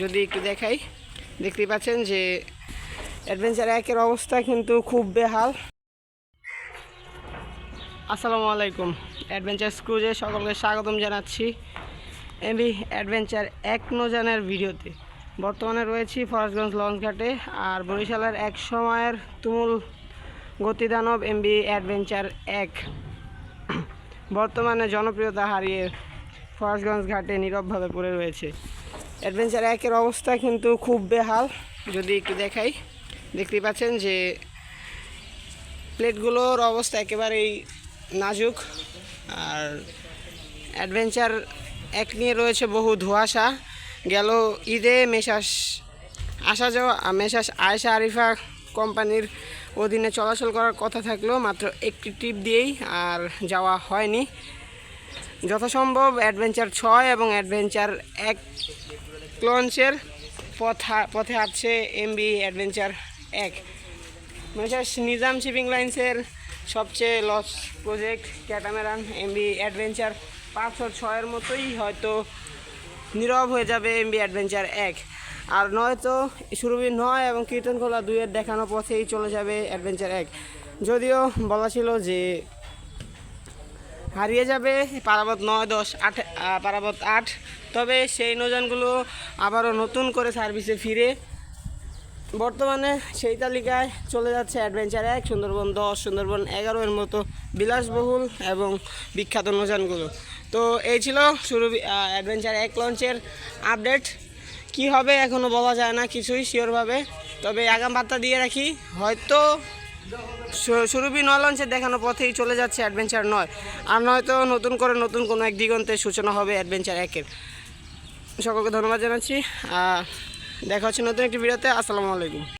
যদি একটু দেখাই, দেখতেই পাচ্ছেন যে অ্যাডভেঞ্চার একের অবস্থা কিন্তু খুব বেহাল। আসসালামু আলাইকুম, অ্যাডভেঞ্চার স্ক্রুজে সকলকে স্বাগতম জানাচ্ছি এমবি অ্যাডভেঞ্চার এক নজানের ভিডিওতে। বর্তমানে রয়েছি ফরাসগঞ্জ লঞ্চঘাটে আর বরিশালের এক সময়ের তুমুল গতিদানব এমবি অ্যাডভেঞ্চার এক। বর্তমানে জনপ্রিয়তা হারিয়ে ফরাসগঞ্জ ঘাটে নীরবভাবে পড়ে রয়েছে। অ্যাডভেঞ্চার একের অবস্থা কিন্তু খুব বেহাল। যদি একটু দেখাই দেখতেই পাচ্ছেন যে প্লেটগুলোর অবস্থা একেবারেই নাজুক। আর অ্যাডভেঞ্চার এক নিয়ে রয়েছে বহু ধোঁয়াশা। গেল ঈদে মেশাস আসা যাওয়া মেশাস আয়সা আরিফা কোম্পানির অধীনে চলাচল করার কথা থাকলেও মাত্র একটি ট্রিপ দিয়েই আর যাওয়া হয়নি। যথাসম্ভব অ্যাডভেঞ্চার ছয় এবং অ্যাডভেঞ্চার এক লঞ্চের পথ হাঁটছে এমবি অ্যাডভেঞ্চার এক। মেসার্স নিজাম শিপিং লাইন্সের সবচেয়ে loss project catamaran MB adventure পাঁচ ও ছয়ের মতোই হয়তো নীরব হয়ে যাবে এমবি অ্যাডভেঞ্চার এক। আর নয়তো সুরভি নয় এবং কীর্তনখোলা দুইয়ের দেখানো পথেই চলে যাবে অ্যাডভেঞ্চার এক। যদিও বলা ছিল যে হারিয়ে যাবে পারাবত নয় দশ আট পারাবত আট তবে সেই নৌযানগুলো আবারও নতুন করে সার্ভিসে ফিরে বর্তমানে সেই তালিকায় চলে যাচ্ছে অ্যাডভেঞ্চার এক, সুন্দরবন দশ, সুন্দরবন এগারো এর মতো বিলাসবহুল এবং বিখ্যাত নৌযানগুলো। তো এই ছিল শুরু অ্যাডভেঞ্চার এক লঞ্চের আপডেট। কি হবে এখনও বলা যায় না কিছুই শিওরভাবে, তবে আগাম বার্তা দিয়ে রাখি, হয়তো সুরভি নয় লঞ্চের দেখানো পথেই চলে যাচ্ছে অ্যাডভেঞ্চার নয়। আর নয়তো নতুন করে নতুন কোনো এক দিগন্তের সূচনা হবে অ্যাডভেঞ্চার একের। সকলকে ধন্যবাদ জানাচ্ছি। দেখা হচ্ছে নতুন একটি ভিডিওতে। আসসালামু আলাইকুম।